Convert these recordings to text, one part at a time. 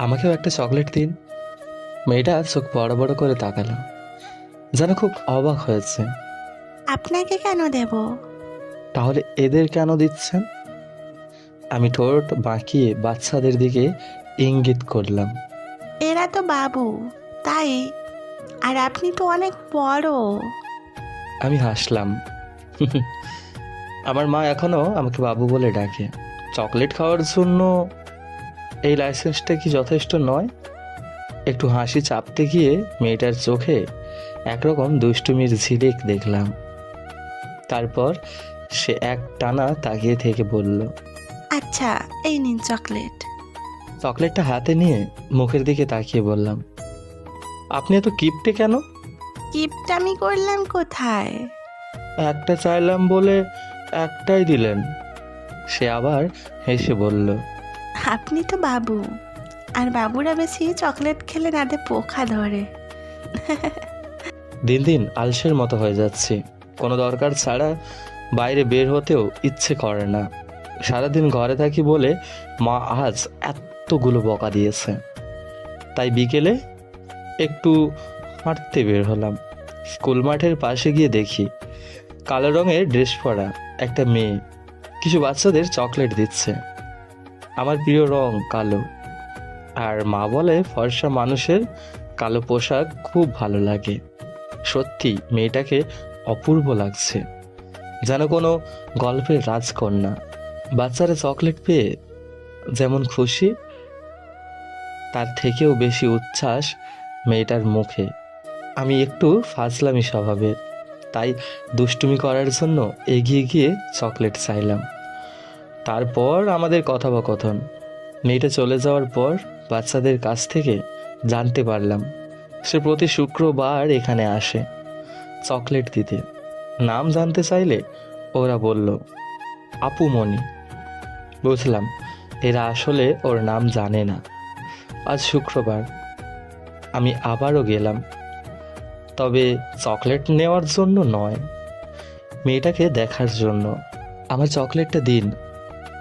আমাকেও একটা চকলেট দিন। মেয়েটা চোখ বড় বড় করে তাকালো। যেন খুব অবাক হয়েছে। আপনাকে কেন দেব? তাহলে এদের কেন দিচ্ছেন? আমি ঠোঁট বাঁকিয়ে বাচ্চাদের দিকে ইঙ্গিত করলাম। এরা তো বাবু তাই? আর আপনি তো অনেক বড়। আমি হাসলাম। আমার মা এখনও আমাকে বাবু বলে ডাকে। চকলেট খাওয়ার জন্য এই লাইসেন্সটা কি যথেষ্ট নয়? একটু হাসি চাপতে গিয়ে মেয়েটার চোখে একরকম দুষ্টুমির ঝিলিক দেখলাম। তারপর সে এক টানা তাকিয়ে থেকে বলল আচ্ছা এই নিন চকলেট। চকলেটটা হাতে নিয়ে মুখের দিকে তাকিয়ে বললাম আপনি এত কিপটে কেন? কিপটা আমি করলাম কোথায়? একটা চাইলাম বলে একটাই দিলেন। সে আবার হেসে বলল আপনি তো বাবু। আর বাবুরা বেশি চকলেট খেলে নাতে পোকা ধরে। দিন দিন আলসের মতো হয়ে যাচ্ছে। কোনো দরকার ছাড়া বাইরে বের হতেও ইচ্ছে করে না। সারাদিন ঘরে থাকি বলে মা আজ এতগুলো বকা দিয়েছে। তাই বিকেলে একটু হাঁটতে বের হলাম। স্কুল মাঠের পাশে গিয়ে দেখি কালো রঙের ড্রেস পরা একটা মেয়ে। কিছু বাচ্চাদের চকলেট দিচ্ছে। আমার প্রিয় রং কালো। আর মা বলে, ফর্সা মানুষের কালো পোশাক খুব ভালো লাগে। সত্যি, মেয়েটাকে অপূর্ব লাগছে। যেন কোনো গল্পের রাজকন্যা। বাচ্চারা চকলেট পেয়ে যেমন খুশি, তার থেকেও বেশি উচ্ছ্বাস মেয়েটার মুখে। আমি একটু ফাজলামি স্বভাবের, তাই দুষ্টুমি করার জন্য এগিয়ে গিয়ে চকলেট চাইলাম। তারপর আমাদের কথোপকথন। মেয়েটা চলে যাওয়ার পর বাচ্চাদের কাছ থেকে জানতে পারলাম, সে প্রতি শুক্রবার এখানে আসে চকলেট দিতে। নাম জানতে চাইলে ওরা বলল, আপু মনি। বুঝলাম, এরা আসলে ওর নাম জানে না। আজ শুক্রবার, আমি আবারও গেলাম। তবে চকলেট নেওয়ার জন্য নয়, মেয়েটাকে দেখার জন্য। আমার চকলেটটা দিন।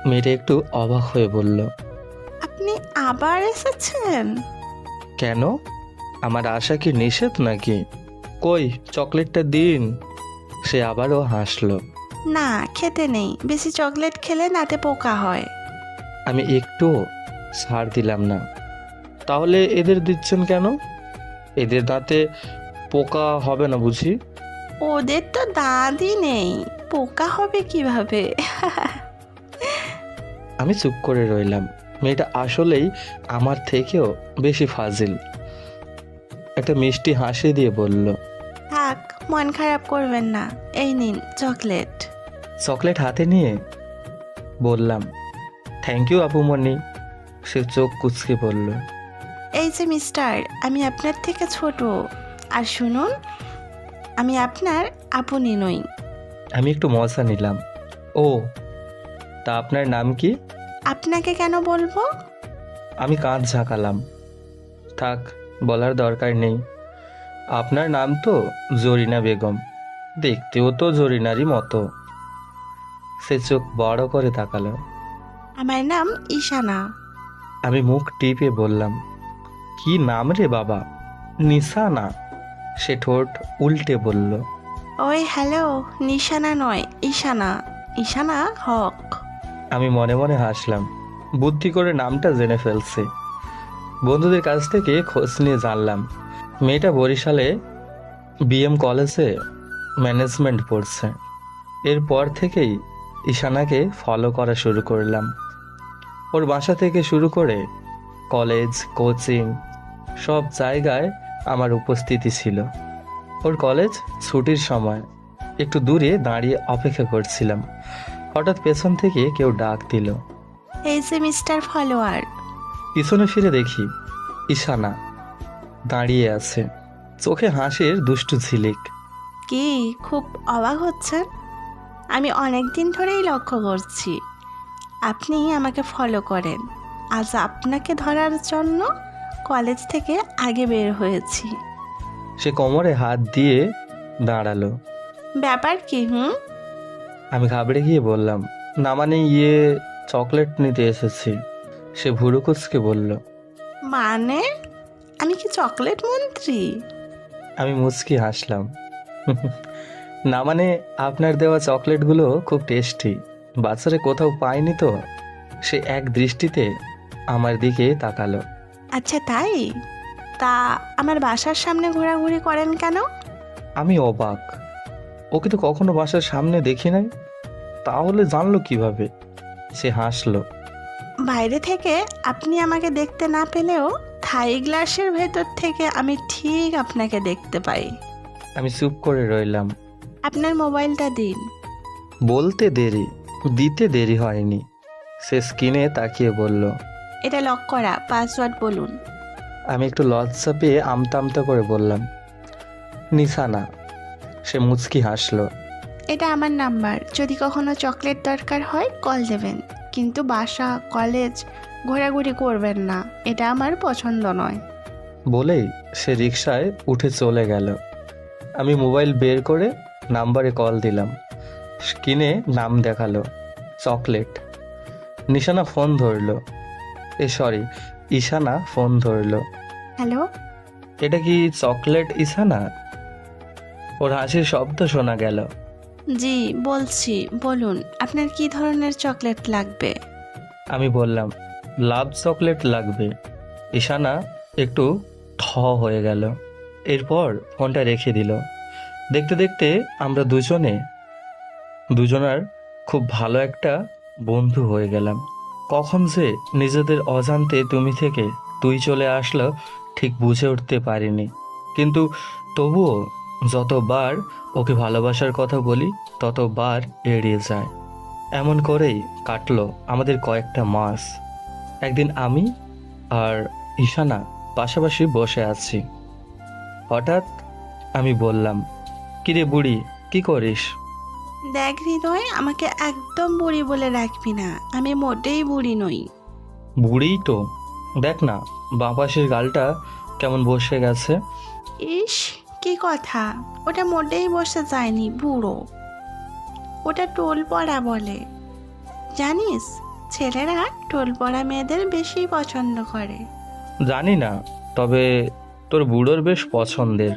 মেয়েটা একটু অবাক হয়ে বলল আপনি আবার এসেছেন? কেন? আমার আশা কি নিষেধ নাকি? কই চকলেটটা দিন। সে আবারও হাসলো। না খেতে নেই। বেশি চকলেট খেলে নাতে পোকা হয়। আমি একটু ছাড় দিলাম না। তাহলে এদের দিচ্ছেন কেন? এদের দাঁতে পোকা হবে না বুঝি? ওদের তো দাঁতই নেই। পোকা হবে কীভাবে? আমি চুপ করে রইলাম। মেয়েটা আসলেই আমার থেকেও বেশি ফাজিল। একটা মিষ্টি হাসি দিয়ে বলল থাক মন খারাপ করবেন না। এই নিন চকলেট। চকলেট হাতে নিয়ে বললাম থ্যাংক ইউ আপুমণি সে চোখ কুচকে বলল এই যে মিস্টার আমি আপনার থেকে ছোট। আর শুনুন আমি আপনার আপনি নই আমি একটু মজা নিলাম। ও তা আপনার নাম কি? আপনাকে কেন বলব? আমি কাঁধ ঝাঁকালাম। থাক বলার দরকার নেই। আপনার নাম তো জরিনা বেগম। দেখতেও তো জরিনারই মতো। সে চোখ বড় করে তাকালো। আমার নাম ঈশানা। আমি মুখ টিপে বললাম কি নাম রে বাবা? নিশানা? সে ঠোঁট উল্টে বলল ওই হ্যালো নিশানা নয় ঈশানা। ঈশানা হক। আমি মনে মনে হাসলাম। বুদ্ধি করে নামটা জেনে ফেলছে। বন্ধুদের কাছ থেকে খোঁজ নিয়ে জানলাম, মেয়েটা বরিশালে বিএম কলেজে ম্যানেজমেন্ট পড়ছে। এরপর থেকেই ঈশানাকে ফলো করা শুরু করলাম। ওর বাসা থেকে শুরু করে কলেজ, কোচিং, সব জায়গায় আমার উপস্থিতি ছিল। ওর কলেজ ছুটির সময়, একটু দূরে দাঁড়িয়ে অপেক্ষা করছিলাম। হঠাৎ পেছন থেকে কেউ ডাক দিল। এই যে মিস্টার ফলোয়ার। পিছনে ফিরে দেখি ঈশানা দাঁড়িয়ে আছে। চোখে হাসির দুষ্টু ঝিলিক। কি খুব অবাক হচ্ছেন? আমি অনেক দিন ধরেই লক্ষ্য করছি। আপনি আমাকে ফলো করেন। আজ আপনাকে ধরার জন্য কলেজ থেকে আগে বের হয়েছি। সে কোমরে হাত দিয়ে দাঁড়াল। ব্যাপার কি হুম? আমি ঘাবড়ে গিয়ে বললাম না মানে ইয়ে চকলেট নিতে এসেছি। সে ভুরু কুচকে বলল মানে? আমি কি চকলেট মন্ত্রী? আমি মুচকি হাসলাম না মানে আপনার দেওয়া চকলেটগুলো খুব টেস্টি বাচ্চারা কোথাও পায়নি তো? সে এক দৃষ্টিতে আমার দিকে তাকালো আচ্ছা তাই? তা আমার বাসার সামনে ঘোরাঘুরি করেন কেন? আমি অবাক ওকে তো কখনো বাসার সামনে দেখি নাই। তাহলে জানলো কীভাবে? সে হাসলো। বাইরে থেকে আপনি আমাকে দেখতে না পেলেও থাই গ্লাসের ভেতর থেকে আমি ঠিক আপনাকে দেখতে পাই। আমি চুপ করে রইলাম। আপনার মোবাইলটা দিন। বলতে দেরি দিতে দেরি হয়নি। সে স্ক্রিনে তাকিয়ে বলল এটা লক করা পাসওয়ার্ড বলুন। আমি একটু লজ্জা পেয়ে আমতা আমতা করে বললাম নিশানা সে মুচকি হাসলো। এটা আমার নাম্বার। যদি কখনো চকলেট দরকার হয় কল দেবেন। কিন্তু বাসা কলেজ ঘোরাঘুরি করবেন না। এটা আমার পছন্দ নয়। বলেই সে রিকশায় উঠে চলে গেল। আমি মোবাইল বের করে নাম্বারে কল দিলাম। স্ক্রিনে নাম দেখাল চকলেট। নিশানা ফোন ধরলো। এ সরি ঈশানা ফোন ধরলো। হ্যালো? এটা কি চকলেট ঈশানা? ওর হাসির শব্দ শোনা গেল। জি বলছি বলুন আপনার কি ধরনের চকলেট লাগবে? আমি বললাম লাভ চকলেট লাগবে। ঈশানা একটু ঠ হয়ে গেল। এরপর ফোনটা রেখে দিল। দেখতে দেখতে আমরা দুজনে দুজনার খুব ভালো একটা বন্ধু হয়ে গেলাম। কখন যে নিজেদের অজান্তে তুমি থেকে তুই চলে আসলো ঠিক বুঝে উঠতে পারিনি। কিন্তু তবুও যতবার ওকে ভালোবাসার কথা বলি ততবার এড়িয়ে যায়। এমন করেই কাটলো আমাদের কয়েকটা মাস। একদিন আমি আর ঈশানা পাশাপাশি বসে আছি। হঠাৎ আমি বললাম কিরে বুড়ি কি করিস? দেখ হৃদয় আমাকে একদম বুড়ি বলে রাখবি না। আমি মোটেই বুড়ি নই। বুড়িই তো? দেখ না বাঁ পাশের গালটা কেমন বসে গেছে? ইস কি কথা? ওটা মোটেই বসে যায়নি বুড়ো। ওটা টোল পড়া বলে। জানিস ছেলেরা টোল পড়া মেয়েদের বেশি পছন্দ করে। জানি না তবে তোর বুড়োর বেশ পছন্দের।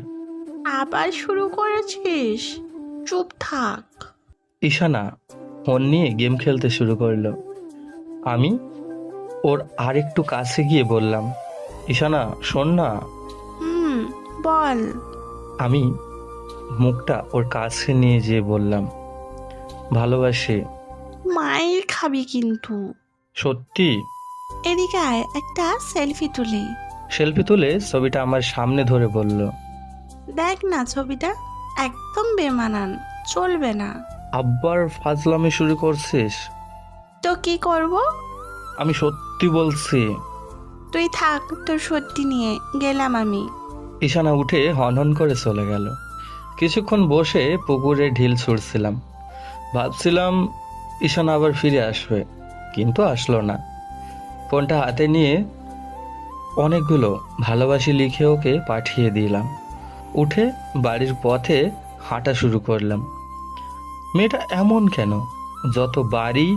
আবার শুরু করেছিস? চুপ থাক। ঈশানা ফোন নিয়ে গেম খেলতে শুরু করল। আমি ওর আর একটু কাছে গিয়ে বললাম ঈশানা শোন না। হুম বল। আমি মুখটা ওর কাছে নিয়ে যেয়ে বললাম ভালোবাসি। মায়ের খাবি কিন্তু। সত্যি? এদিকে আয় একটা সেলফি তুলি। সেলফি তুলে ছবিটা আমার সামনে ধরে বলল দেখ না ছবিটা একদম বেমানান চলবে না। আব্বার ফাজলামি শুরু করছিস? তো কি করব? আমি সত্যি বলছি। তুই থাক তোর সত্যি নিয়ে গেলাম আমি। ঈশানা উঠে হনহন করে চলে গেল। কিছুক্ষণ বসে পুকুরে ঢিল ছুটছিলাম ভাবছিলাম, ঈশানা আবার ফিরে আসবে, কিন্তু আসলো না। ফোনটা হাতে নিয়ে অনেকগুলো ভালোবাসি লিখে ওকে পাঠিয়ে দিলাম। উঠে বাড়ির পথে হাঁটা শুরু করলাম। মেয়েটা এমন কেন? যত বাড়ি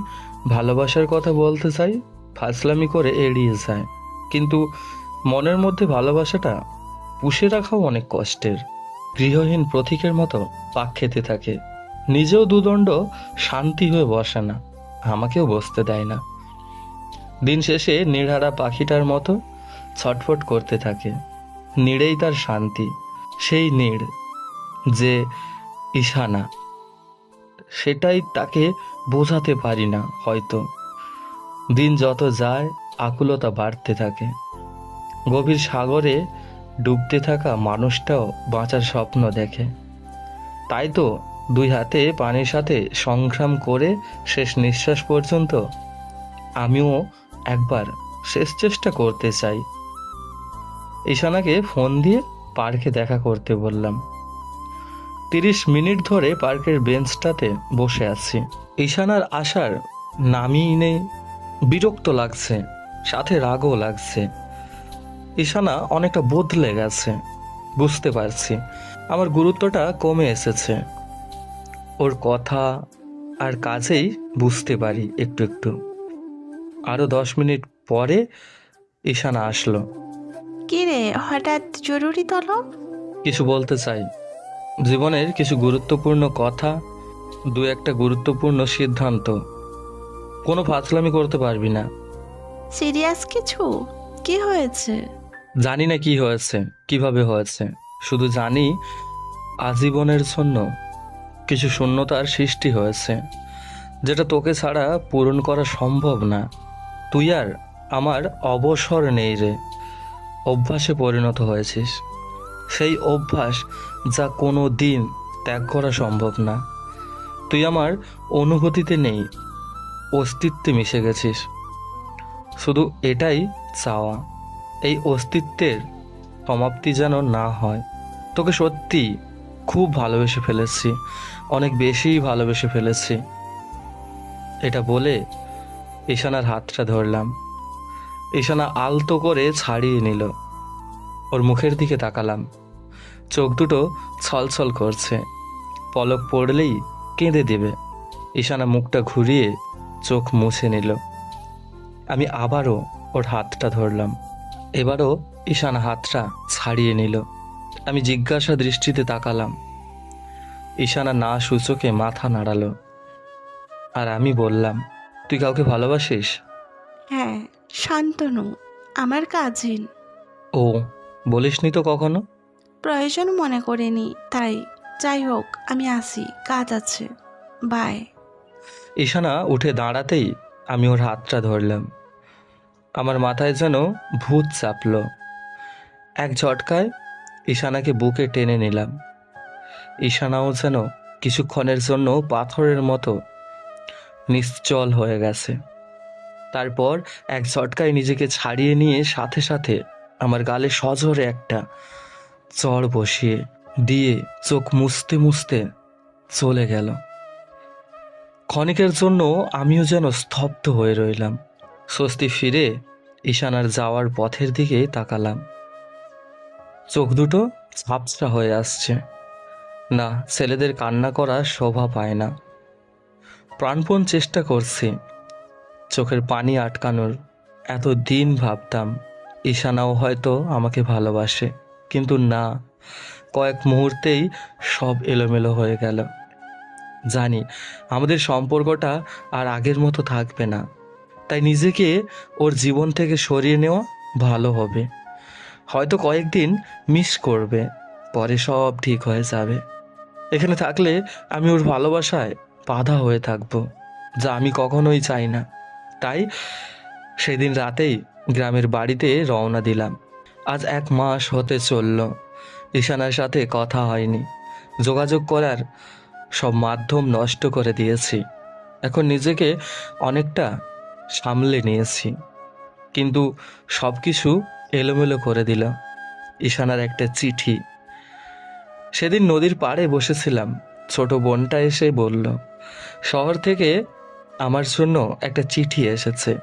ভালোবাসার কথা বলতে চাই ফাসলামি করে এড়িয়ে যায়। কিন্তু মনের মধ্যে ভালোবাসাটা পুষে রাখাও অনেক কষ্টের। গৃহহীন প্রতীকের মতো পাক খেতে থাকে। নিজেও দুদণ্ড শান্তি হয়ে বসে না। আমাকেও বসতে দেয় না। দিন শেষে নিড়ারা পাখিটার মতো ছটফট করতে থাকে। নিড়েই তার শান্তি, সেই নিড় যে ইশানা সেটাই তাকে বোঝাতে পারি না হয়তো। দিন যত যায়, আকুলতা বাড়তে থাকে। গভীর সাগরে ডুবতে থাকা মানুষটাও বাঁচার স্বপ্ন দেখে। তাই তো দুই হাতে পানির সাথে সংগ্রাম করে শেষ নিঃশ্বাস পর্যন্ত আমিও একবার শেষ চেষ্টা করতে চাই। ঈশানাকে ফোন দিয়ে পার্কে দেখা করতে বললাম। তিরিশ মিনিট ধরে পার্কের বেঞ্চটাতে বসে আছি। ঈশানার আসার নামই নেই, বিরক্ত লাগছে, সাথে রাগও লাগছে। ঈশানা অনেকটা বদলে গেছে। বুঝতে পারছি। আমার গুরুত্বটা কমে এসেছে। ওর কথা আর কাজেই বুঝতে পারি একটু একটু। আরও দশ মিনিট পরে ঈশানা আসলো। কি রে হঠাৎ জরুরি তলব কিছু বলতে চাই। জীবনের কিছু গুরুত্বপূর্ণ কথা দু একটা গুরুত্বপূর্ণ সিদ্ধান্ত। কোনো ফাজলামি করতে পারবি না। সিরিয়াস কিছু? কি হয়েছে? জানি না কি হয়েছে, কীভাবে হয়েছে। শুধু জানি আজীবনের জন্য কিছু শূন্যতার সৃষ্টি হয়েছে, যেটা তোকে ছাড়া পূরণ করা সম্ভব না। তুই আর আমার অবসর নেই রে। অভ্যাসে পরিণত হয়েছিস। সেই অভ্যাস যা কোনো দিন ত্যাগ করা সম্ভব না। তুই আমার অনুভূতিতে নেই, অস্তিত্বে মিশে গেছিস। শুধু এটাই চাওয়া। এই অস্তিত্বের সমাপ্তি যেন না হয়। তোকে সত্যি খুব ভালোবেসে ফেলেছি, অনেক বেশিই ভালোবেসে ফেলেছি। এটা বলে ঈশানার হাতটা ধরলাম। ঈশানা আলতো করে ছাড়িয়ে নিল। ওর মুখের দিকে তাকালাম। চোখ দুটো ছলছল করছে। পলক পড়লেই কেঁদে দেবে। ঈশানা মুখটা ঘুরিয়ে চোখ মুছে নিল। আমি আবারও ওর হাতটা ধরলাম। এবারও ঈশান হাতটা ছাড়িয়ে নিল। আমি জিজ্ঞাসা দৃষ্টিতে তাকালাম। ঈশানা না সূচকে মাথা নাড়ালো। আর আমি বললাম তুই কাউকে ভালোবাসিস? হ্যাঁ শান্তনু আমার কাজিন ও বলিসনি তো কখনো? প্রয়োজন মনে করিনি তাই যাই হোক আমি আসি কাজ আছে। বাই ঈশানা উঠে দাঁড়াতেই আমি ওর হাতটা ধরলাম। আমার মাথায় যেন ভূত চাপলো। এক ঝটকায় ঈশানাকে বুকে টেনে নিলাম। ঈশানাও যেন কিছুক্ষণের জন্য পাথরের মতো নিশ্চল হয়ে গেছে। তারপর এক ঝটকায় নিজেকে ছাড়িয়ে নিয়ে সাথে সাথে আমার গালে সজোরে একটা চড় বসিয়ে দিয়ে চোখ মুছতে মুছতে চলে গেল। ক্ষণিকের জন্য আমিও যেন স্তব্ধ হয়ে রইলাম। স্বস্তি ফিরে ঈশানার যাওয়ার পথের দিকে তাকালাম। চোখ দুটো ঝাপসা হয়ে আসছে। না, ছেলেদের কান্না করা শোভা পায় না। প্রাণপণ চেষ্টা করছি। চোখের পানি আটকানোর। এত দিন ভাবতাম, ঈশানাও হয়তো আমাকে ভালোবাসে। কিন্তু না, কয়েক মুহূর্তেই সব এলোমেলো হয়ে গেল। জানি, আমাদের সম্পর্কটা আর আগের মতো থাকবে না। তাই নিজেকে ওর জীবন থেকে সরিয়ে নেওয়া ভালো হবে। হয়তো কয়েকদিন মিস করবে, পরে সব ঠিক হয়ে যাবে। এখানে থাকলে আমি ওর ভালোবাসায় বাধা হয়ে থাকব, যা আমি কখনোই চাই না। তাই সেদিন রাতেই গ্রামের বাড়িতে রওনা দিলাম। আজ এক মাস হতে চলল, ঈশানার সাথে কথা হয়নি। যোগাযোগ করার সব মাধ্যম নষ্ট করে দিয়েছি। এখন নিজেকে অনেকটা সামলে নিয়েছি। কিন্তু সব কিছু এলোমেলো করে দিল। ঈশানার একটা চিঠি। সেদিন নদীর পাড়ে বসেছিলাম। ছোট বোনটা এসে বলল, শহর থেকে আমার জন্য একটা চিঠি এসেছে।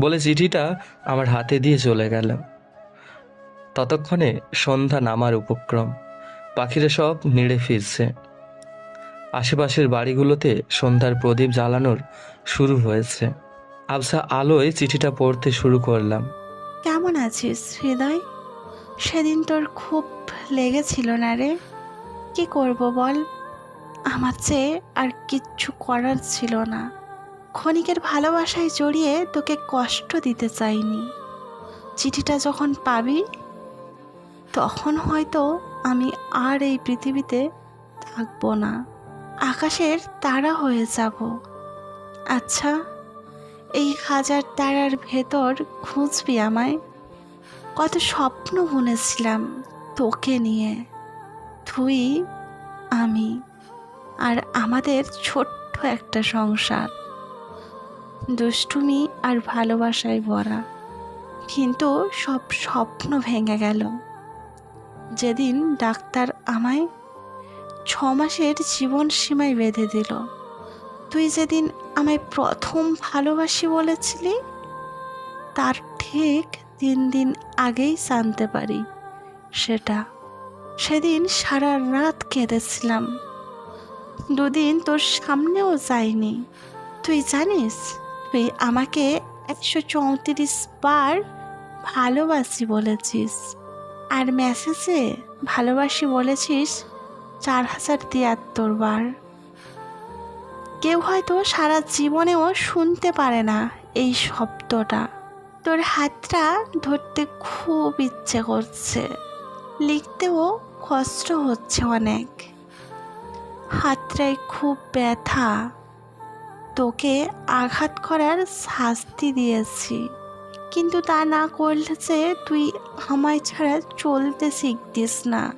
বলে চিঠিটা আমার হাতে দিয়ে চলে গেল। ততক্ষণে সন্ধ্যা নামার উপক্রম। পাখিরা সব নেড়ে ফিরছে। আশেপাশের বাড়িগুলোতে সন্ধ্যার প্রদীপ জ্বালানোর শুরু হয়েছে। আবসা আলোয় চিঠিটা পড়তে শুরু করলাম। কেমন আছিস, হৃদয়? সেদিন তোর খুব লেগেছিল না রে? কি করব বল? আমার চেয়ে আর কিচ্ছু করার ছিল না। ক্ষণিকের ভালোবাসায় জড়িয়ে তোকে কষ্ট দিতে চাইনি। চিঠিটা যখন পাবি, তখন হয়তো আমি আর এই পৃথিবীতে থাকব না। আকাশের তারা হয়ে যাব। আচ্ছা এই হাজার তারার ভেতর খুঁজবি আমায়। কত স্বপ্ন বুনেছিলাম তোকে নিয়ে। তুই, আমি আর আমাদের ছোট্ট একটা সংসার। দুষ্টুমি আর ভালোবাসায় ভরা। কিন্তু সব স্বপ্ন ভেঙে গেল। যেদিন ডাক্তার আমায় ছ মাসের জীবন সীমায় বেঁধে দিল, তুই যেদিন আমায় প্রথম ভালোবাসি বলেছিলি? তার ঠিক তিন দিন আগেই জানতে পারি। সেটা সেদিন সারা রাত কেঁদেছিলাম। দুদিন তোর সামনেও যাইনি। তুই জানিস, তুই আমাকে একশো চৌত্রিশ বার ভালোবাসি বলেছিস। আর মেসেজে ভালোবাসি বলেছিস চার হাজার তিয়াত্তর বার। কেউ হয়তো সারা জীবনেও শুনতে পারে না এই শব্দটা। তোর হাতটা ধরতে খুব ইচ্ছে করছে। লিখতেও কষ্ট হচ্ছে অনেক। হাতটায় খুব ব্যথা। তোকে আঘাত করার শাস্তি দিয়েছি। কিন্তু তা না করলে যে তুই আমায় ছাড়া চলতে শিখতিস না।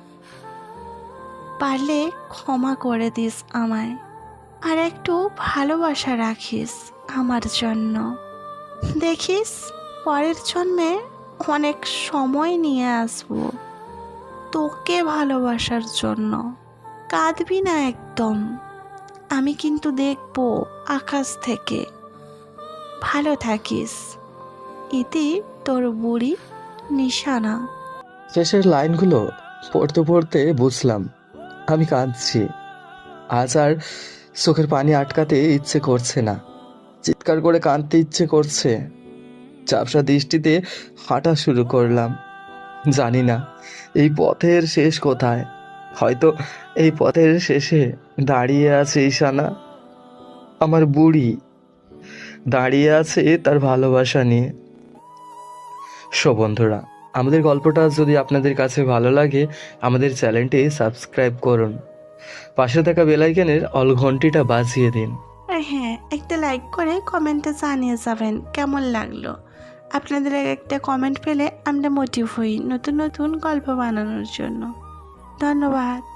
পারলে ক্ষমা করে দিস আমায়। আর একটু ভালোবাসা রাখিস আমার জন্য। দেখিস, পরের জন্মে অনেক সময় নিয়ে আসব তোকে ভালোবাসার জন্য। কাঁদবি না একদম। আমি কিন্তু দেখব আকাশ থেকে। ভালো থাকিস। ইতি তোর বুড়ি নিশানা। শেষের লাইনগুলো পড়তে পড়তে বুঝলাম। আমি কাঁদছি। আজ আর চোখের পানি আটকাতে ইচ্ছে করছে না। চিৎকার করে কাঁদতে ইচ্ছে করছে। চাপসা দৃষ্টিতে হাঁটা শুরু করলাম। জানি না, এই পথের শেষ কোথায়? হয়তো এই পথের শেষে দাঁড়িয়ে আছে ঈশানা, আমার বুড়ি। দাঁড়িয়ে আছে তার ভালোবাসা নিয়ে। সো বন্ধুরা, আমাদের গল্পটা যদি আপনাদের কাছে ভালো লাগে, আমাদের চ্যানেলটি সাবস্ক্রাইব করুন। পাশে থাকা বেলাইকানের অল ঘন্টিটা বাজিয়ে দিন। আর হ্যাঁ একটা লাইক করে কমেন্টে জানিয়ে যাবেন কেমন লাগল। আপনাদের একটা কমেন্ট পেলে আমরা মোটিভ হই নতুন নতুন গল্প বানানোর জন্য। ধন্যবাদ।